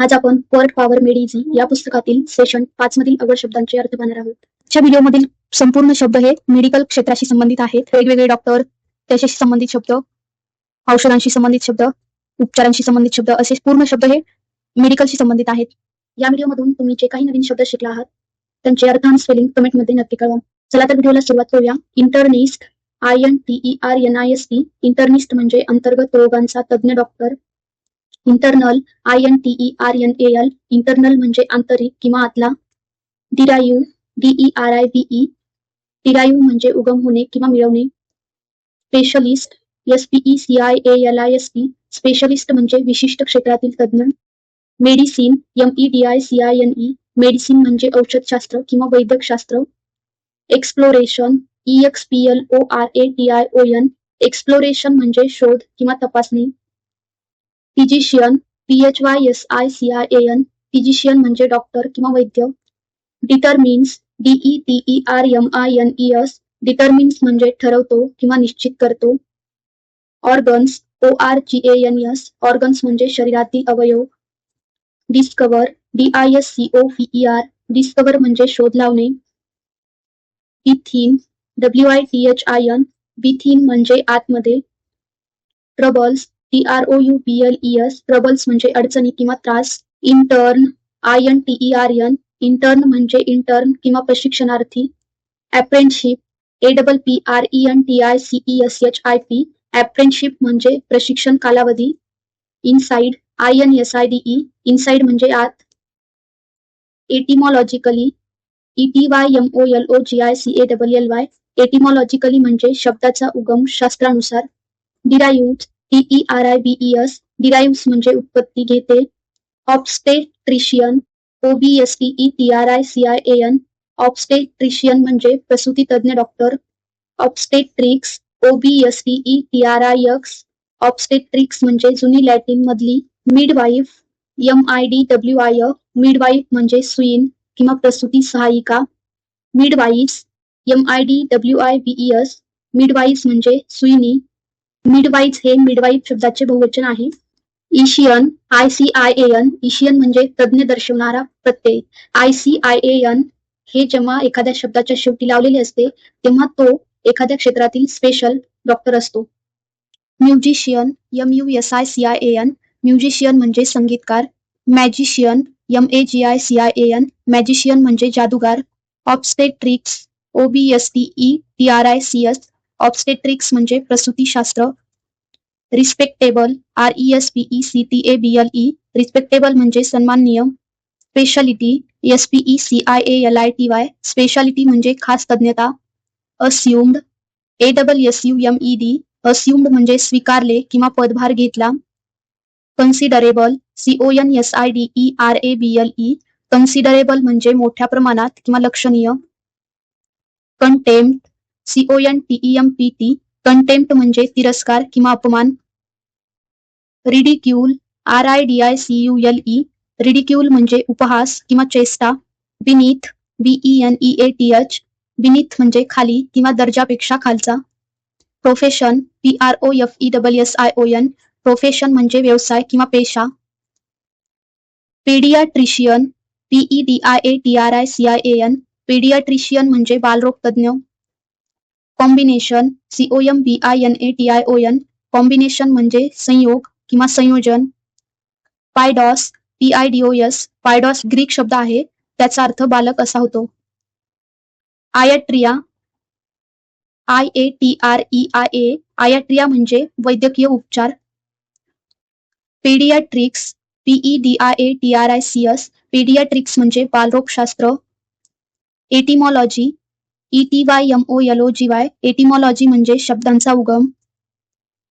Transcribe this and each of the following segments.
आज आपण word power made easy या पुस्तकातील सेशन पाच मधील अवघड शब्दांचे अर्थ पाहणार आहोत. च्या व्हिडिओमधील संपूर्ण शब्द हे मेडिकल क्षेत्राशी संबंधित आहेत. वेगवेगळे डॉक्टर त्याच्याशी संबंधित शब्द औषधांशी संबंधित शब्द उपचारांशी संबंधित शब्द असे पूर्ण शब्द हे मेडिकलशी संबंधित आहेत. या व्हिडिओमधून तुम्ही जे काही नवीन शब्द शिकला आहात त्यांचे अर्थ आणि स्पेलिंग कमेंटमध्ये नक्की कळवा. चला तर व्हिडिओला सुरुवात करूया. Internist I N T E R N I S T internist म्हणजे अंतर्गत रोगांचा तज्ञ doctor internal I N T E R N A L internal म्हणजे आंतरिक किंवा आतला. Derive D E R I B E derive म्हणजे उगम होणे किंवा मिळवणे. Specialist S P E C I A L I S P specialist म्हणजे विशिष्ट क्षेत्रातील तज्ञ. Medicine M E D I C I N E medicine म्हणजे औषधशास्त्र किंवा वैद्यकशास्त्र. Exploration E X P L O R A T I O N exploration म्हणजे शोध किंवा तपासणी. Physician P H Y S I C I A N physician म्हणजे doctor किंवा वैद्य. Determines D E T E R M I N E S determines म्हणजे ठरवतो किंवा निश्चित करतो. Organs O R G A N S organs म्हणजे शरीरातील अवयव. Discover D I S C O V E R discover म्हणजे शोध लावणे. Within W I T H I N within म्हणजे आतमध्ये. Troubles T R O U B L E S troubles म्हणजे अडचणी किंवा त्रास intern I N T E R N intern म्हणजे इंटर्न किंवा प्रशिक्षणार्थी apprenticeship A double P R E N T I C E S H I P apprenticeship म्हणजे प्रशिक्षण कालावधी inside I N S I D E inside म्हणजे आत. Etymologically E T Y M O L O G I C A double L Y etymologically म्हणजे शब्दाचा उगम शास्त्रानुसार derives T E R I B E S derives म्हणजे उत्पत्ती घेते. Obstetrician O T E T R I C I A N obstetrician म्हणजे प्रसूती तज्ज्ञ doctor obstetrics O T E T R I X obstetrics म्हणजे जुनी Latin मधली midwife M I D W I midwife म्हणजे सुईन किंवा प्रसूती सहायिका. Midwives M I D W I B S midwives म्हणजे सुईनी. मिडवाईज हे मिडवाईफ शब्दाचे बहुवचन आहे. Ician I C I A N ician म्हणजे तज्ञ दर्शवणारा प्रत्यय. I C I A N हे जेव्हा एखाद्या शब्दाच्या शेवटी लावलेले असते तेव्हा तो एखाद्या क्षेत्रातील स्पेशल डॉक्टर असतो. Musician M U S I C I A N musician म्हणजे संगीतकार. Magician M A G I C I A N magician म्हणजे जादूगार. Obstetrics O B S T E T R I C S obstetrics म्हणजे प्रसूतीशास्त्र respectable R E S P E C T A B L E respectable म्हणजे सन्माननीय speciality S P E C I A L I T Y speciality म्हणजे खास तज्ञता assumed A double S U M E D assumed म्हणजे स्वीकारले किंवा पदभार घेतला considerable C O N S I D E R A B L E considerable म्हणजे मोठ्या प्रमाणात किंवा लक्षणीय contempt C O N T E M P T contempt म्हणजे तिरस्कार किंवा अपमान. Ridicule R I D I C U L E ridicule म्हणजे उपहास किंवा चेष्टा. Beneath B E N E A T H beneath म्हणजे खाली किंवा दर्जापेक्षा खालचा. Profession P R O F E double S I O N profession म्हणजे व्यवसाय किंवा पेशा. Paediatrician P E D I A T R I C I A N paediatrician म्हणजे बालरोग तज्ञ combination C O M B I N A T I O N combination म्हणजे संयोग किंवा संयोजन. Paidos P I D O S paidos Greek शब्द आहे त्याचा अर्थ बालक असा होतो. Iatreia I A T R E I A iatreia म्हणजे वैद्यकीय उपचार. Paediatrics P E D I A T R I C S paediatrics म्हणजे बालरोगशास्त्र. Etymology E T Y M O L O G Y etymology म्हणजे शब्दांचा उगम.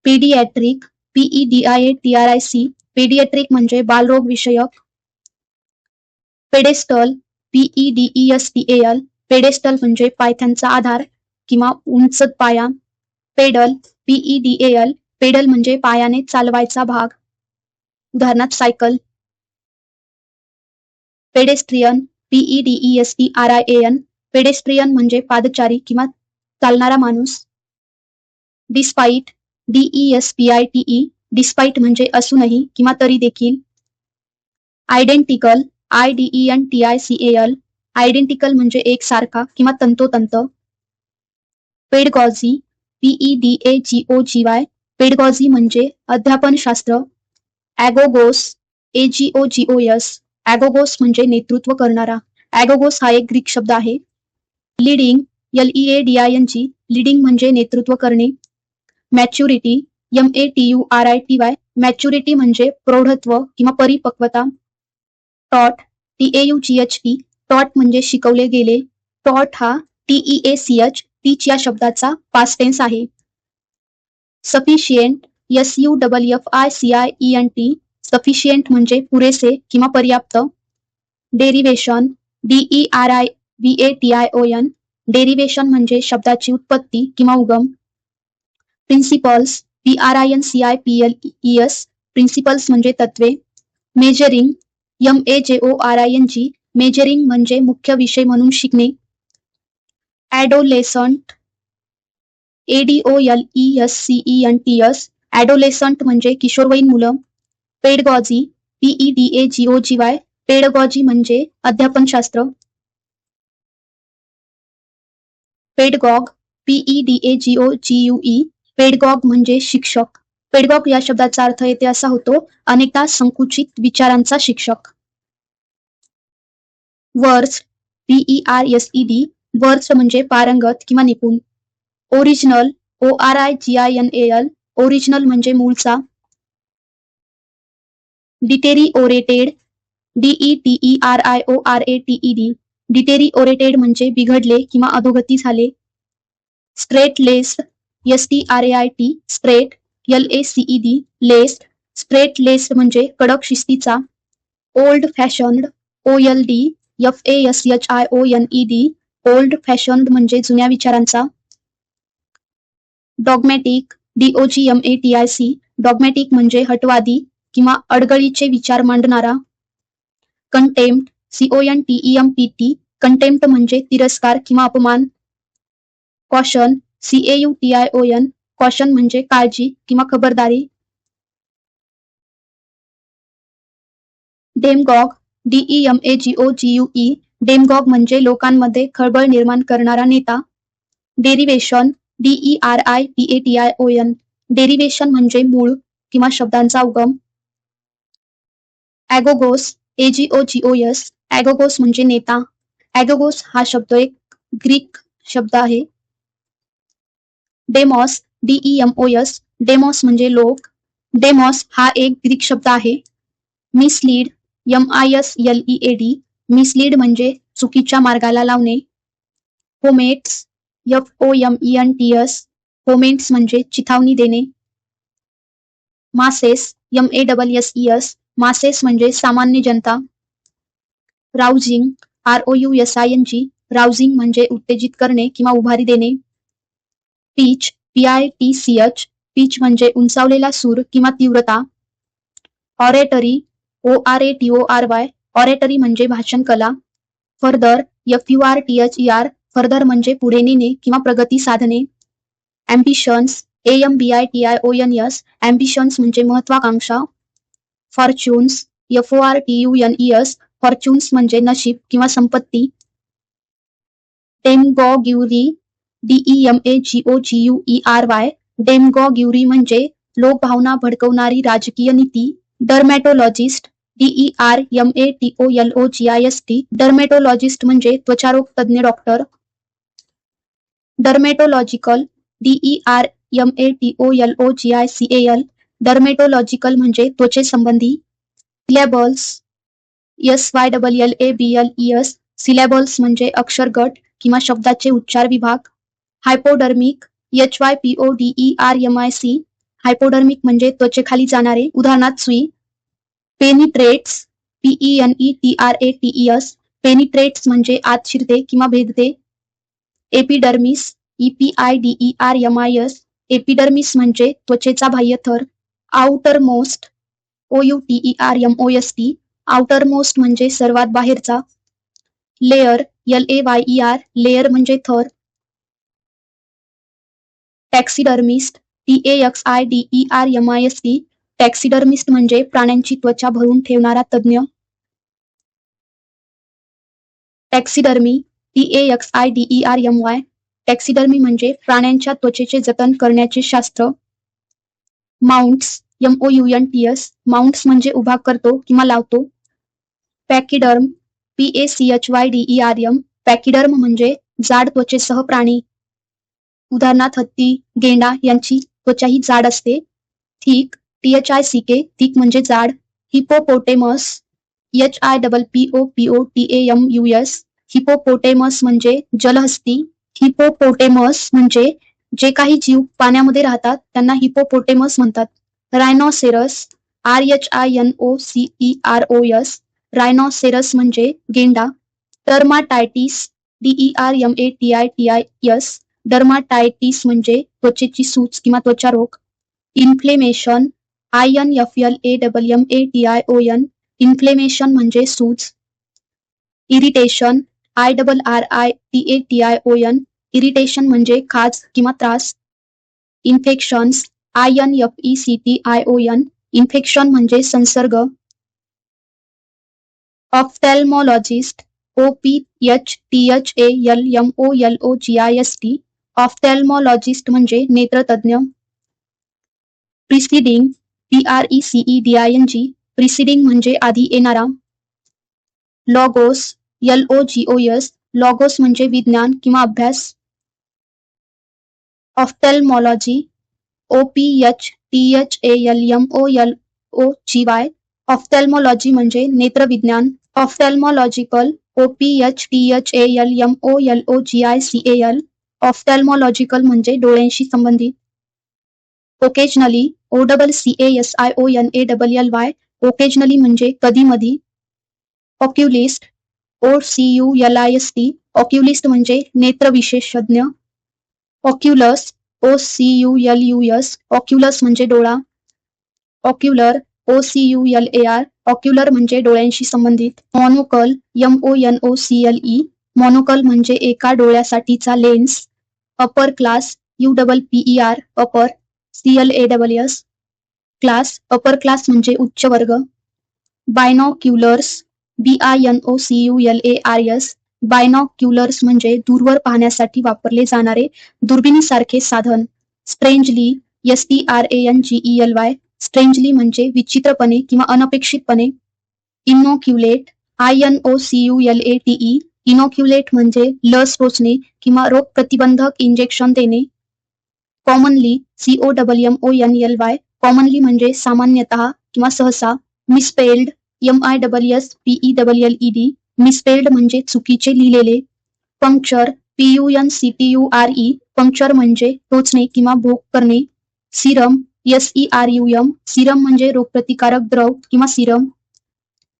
Paediatric P E D I A T R I C paediatric म्हणजे बालरोग विषयक. Pedestal P E D E S T L pedestal म्हणजे पायथ्यांचा आधार किंवा उंच पाया. Pedal P E D L pedal म्हणजे पायाने चालवायचा भाग. उदाहरणार्थ cycle pedestrian P E D E S T R I N pedestrian म्हणजे पादचारी किंवा चालणारा माणूस. Despite D E S P I T E despite म्हणजे असूनही किंवा तरी देखील. Identical I D E N T I C L identical म्हणजे एकसारखा किंवा तंतोतंत. Pedagogy P E D A G O G Y pedagogy म्हणजे अध्यापनशास्त्र. ॲगोगोस ए G O G O S ॲगोगोस म्हणजे नेतृत्व करणारा. ॲगोगोस हा एक ग्रीक शब्द आहे. Leading L E A D I N G leading म्हणजे नेतृत्व करणे. Maturity M A T U R I T Y maturity म्हणजे प्रौढत्व किंवा परिपक्वता. Taught T A U G H T taught म्हणजे शिकवले गेले. टॉट हा T E A C H teach या शब्दाचा पास्ट टेन्स आहे. Sufficient S U double F I C I E N T sufficient म्हणजे पुरेसे किंवा पर्याप्त. Derivation D E R I V A T I O N derivation म्हणजे शब्दाची उत्पत्ती किंवा उगम. Principles P R I N C I P L E S principles म्हणजे तत्वे. Majoring M A J O R I N G majoring म्हणजे मुख्य विषय म्हणून शिकणे. Adolescent A D O L E S C E N T S adolescent म्हणजे किशोरवयीन मुलं. Pedagogy P E D A G O G Y pedagogy म्हणजे अध्यापनशास्त्र. Pedagogue P E D A G O G U E pedagogue म्हणजे शिक्षक. पेडगॉग या शब्दाचा अर्थ येथे असा होतो अनेकदा संकुचित विचारांचा शिक्षक. Versed P R S E D versed म्हणजे पारंगत किंवा निपुण. Original O R I G I N A L original म्हणजे मूळचा. Deteriorated D E T E R I O R A T E D deteriorated म्हणजे बिघडले किंवा अधोगती झाले. Strait laced S T R A I T strait L A C E D laced strait laced म्हणजे कडक शिस्तीचा. Old fashioned O L D F A S H I O N E D old fashioned म्हणजे जुन्या विचारांचा. Dogmatic D O G M A T I C dogmatic म्हणजे हटवादी किंवा अडगळीचे विचार मांडणारा. Contempt C O N T M P T contempt म्हणजे तिरस्कार किंवा अपमान. Caution C A U T I O N caution म्हणजे काळजी किंवा खबरदारी. Demagogue D E M A G O G U E demagogue म्हणजे लोकांमध्ये खळबळ निर्माण करणारा नेता. Derivation D E R I P A T I O N derivation म्हणजे मूळ किंवा शब्दांचा उगम. ॲगोगोस ए G O G O S ॲगोगोस म्हणजे नेता. ॲगोगोस हा शब्द एक ग्रीक शब्द आहे. Demos D E M O S demos म्हणजे लोक. डेमॉस हा एक ग्रीक शब्द आहे. Mislead M I S L E A D mislead म्हणजे चुकीच्या मार्गाला लावणे. Foments F O M E N T S foments म्हणजे चिथावणी देणे. Masses M A double S E S masses म्हणजे सामान्य जनता. Rousing R O U S I N G rousing म्हणजे उत्तेजित करणे किंवा उभारी देणे. Pitch P I T C H pitch म्हणजे उंचावलेला सूर किंवा तीव्रता. Oratory O R A T O R Y oratory म्हणजे भाषण कला. Further F U R T H E R further म्हणजे पुढे नेणे किंवा प्रगती साधणे. Ambitions A M B I T I O N S ambitions म्हणजे महत्वाकांक्षा fortunes F O R T U N E S fortunes म्हणजे नशीब किंवा संपत्ती. Demagoguery D E M A G O G U E R Y demagoguery म्हणजे लोकभावना भडकवणारी राजकीय नीती. Dermatologist D E R M A T O L O G I S T dermatologist म्हणजे त्वचारोग तज्ज्ञ doctor dermatological D E R M A T O L O G I C L dermatological म्हणजे त्वचेसंबंधी. Syllables S Y double L A B L E S syllables म्हणजे अक्षर गट किंवा शब्दाचे उच्चार विभाग. Hypodermic H Y P O D E R M I C hypodermic म्हणजे त्वचेखाली जाणारे उदाहरणार्थ सुई. Penetrates P E N E T R A T S penetrates म्हणजे आत शिरते किंवा भेदते. Epidermis E P I D E R M I S epidermis म्हणजे त्वचेचा बाह्य थर. Outermost O U T E R M O S T outermost म्हणजे सर्वात बाहेरचा. Layer L A Y E R layer म्हणजे थर. Taxidermist T A X I D E R M I S T taxidermist म्हणजे प्राण्यांची त्वचा भरून ठेवणारा तज्ज्ञ taxidermy T A X I D E R M Y taxidermy म्हणजे प्राण्यांच्या त्वचेचे जतन करण्याचे शास्त्र. Mounts M O U N T S mounts म्हणजे उभा करतो किंवा लावतो. Pachyderm P A C H Y D E R M pachyderm म्हणजे जाड त्वचेसह प्राणी. उदाहरणार्थ हत्ती गेंडा यांची त्वचा ही जाड असते. Thick T H I C K thick म्हणजे जाड. Hippopotamus H I double P O P O T A M U S hippopotamus म्हणजे जलहस्ती. हिपोपोटेमस म्हणजे जे काही जीव पाण्यामध्ये राहतात त्यांना हिपोपोटेमस म्हणतात. Rhinoceros R H I N O C E R O S rhinoceros म्हणजे गेंडा. Dermatitis D E R M A T I T I S dermatitis म्हणजे त्वचेची सूज किंवा त्वचा रोग. Inflammation I N F L A double M A T I O N inflammation म्हणजे सूज. Irritation I double R I T A T I O N irritation म्हणजे खाज किंवा त्रास. Infections I N F E C T I O N infection म्हणजे संसर्ग. Ophthalmologist O P H T H A L M O L O G I S T ophthalmologist म्हणजे नेत्रतज्ञ. Preceding P R E C E D I N G preceding म्हणजे आधी येणारा. Logos L O G O S logos म्हणजे विज्ञान किंवा अभ्यास. Ophthalmology O P H T H A L M O L O G Y ophthalmology म्हणजे नेत्रविज्ञान. Ophthalmological O P H T H A L M O L O G I C L ophthalmological म्हणजे डोळ्यांशी संबंधित. Occasionally O double C A S I O N A double L Y occasionally म्हणजे कधी मधी oculist O C U L I S T oculist म्हणजे नेत्र विशेषज्ञ oculus O C U L U S oculus म्हणजे डोळा. Ocular O C U L A R ocular म्हणजे डोळ्यांशी संबंधित. Monocle M O N O C L E monocle म्हणजे एका डोळ्यासाठीचा lens upper class U double P E R upper C L A double S class upper class म्हणजे उच्च वर्ग binoculars B I N O C U L A R S binoculars म्हणजे दूरवर पाहण्यासाठी वापरले जाणारे दुर्बिणीसारखे साधन. Strangely S T R A N G E L Y strangely म्हणजे विचित्रपणे किंवा अनपेक्षितपणे. Inoculate I N O C U L A T E inoculate म्हणजे लस टोचणे किंवा रोग प्रतिबंधक इंजेक्शन देणे. Commonly C O double M O N L Y commonly म्हणजे सामान्यतः किंवा सहसा misspelled M I double S P E double L E D misspelled म्हणजे चुकीचे लिहिलेले. Puncture P U N C T U R E puncture म्हणजे टोचणे किंवा भोग करणे. Serum S E R U M serum म्हणजे रोगप्रतिकारक द्रव किंवा serum.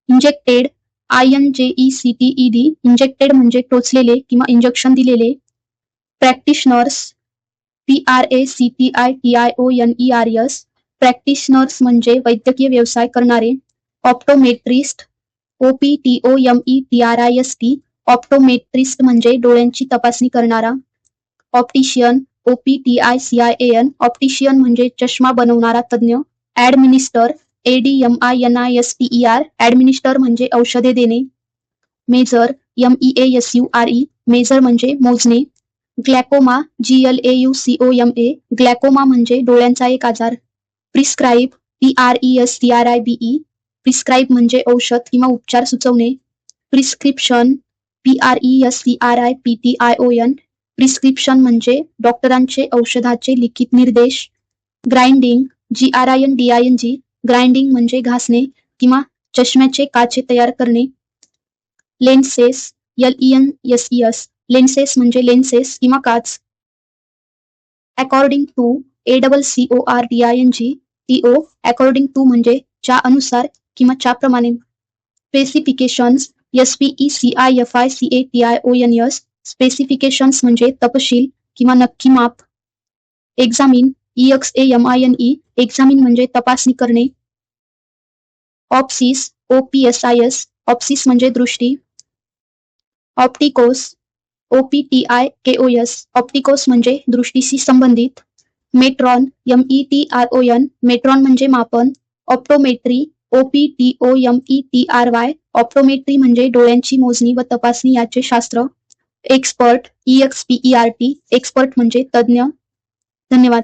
Injected I N J E C T E D injected म्हणजे टोचलेले किंवा इंजेक्शन दिलेले. Practitioners P R A C T I T I O N E R S practitioners म्हणजे वैद्यकीय व्यवसाय करणारे. Optometrist O P T O M E T R I S T optometrist म्हणजे डोळ्यांची तपासणी करणारा. ऑप्टिशियन ओ ऑप्टिशियन म्हणजे चष्मा बनवणारा तज्ञ administer A I N I S T R administer म्हणजे औषधे देणे measure M E A S U R E measure म्हणजे मोजणे glaucoma G L A U C O M A glaucoma म्हणजे डोळ्यांचा एक आजार prescribe P R E S T R I B E prescribe म्हणजे औषध किंवा उपचार सुचवणे prescription P R E S C R I P T I O N prescription म्हणजे डॉक्टरांचे औषधाचे लिखित निर्देश. Grinding G R I N D I N G grinding म्हणजे घासणे किंवा चष्म्याचे काचे तयार करणे. Lenses L E N S E S lenses म्हणजे लेन्सेस किंवा काच. According to A double C O R D I N G T O according to म्हणजे च्या अनुसार किंवा च्या प्रमाणे. Specifications S P E C I F I C A T I O N S specifications म्हणजे तपशील किंवा नक्की माप. Examine E X A M I N E examine म्हणजे तपासणी करणे. Opsis O P S I S opsis म्हणजे दृष्टी. Optikos O P T I K O S optikos म्हणजे दृष्टीशी संबंधित. Metron M E T R O N metron म्हणजे मापन. Optometry O P T O M E T R Y optometry म्हणजे डोळ्यांची मोजणी व तपासणी याचे शास्त्र. Expert E X P E R T expert म्हणजे तज्ज्ञ धन्यवाद.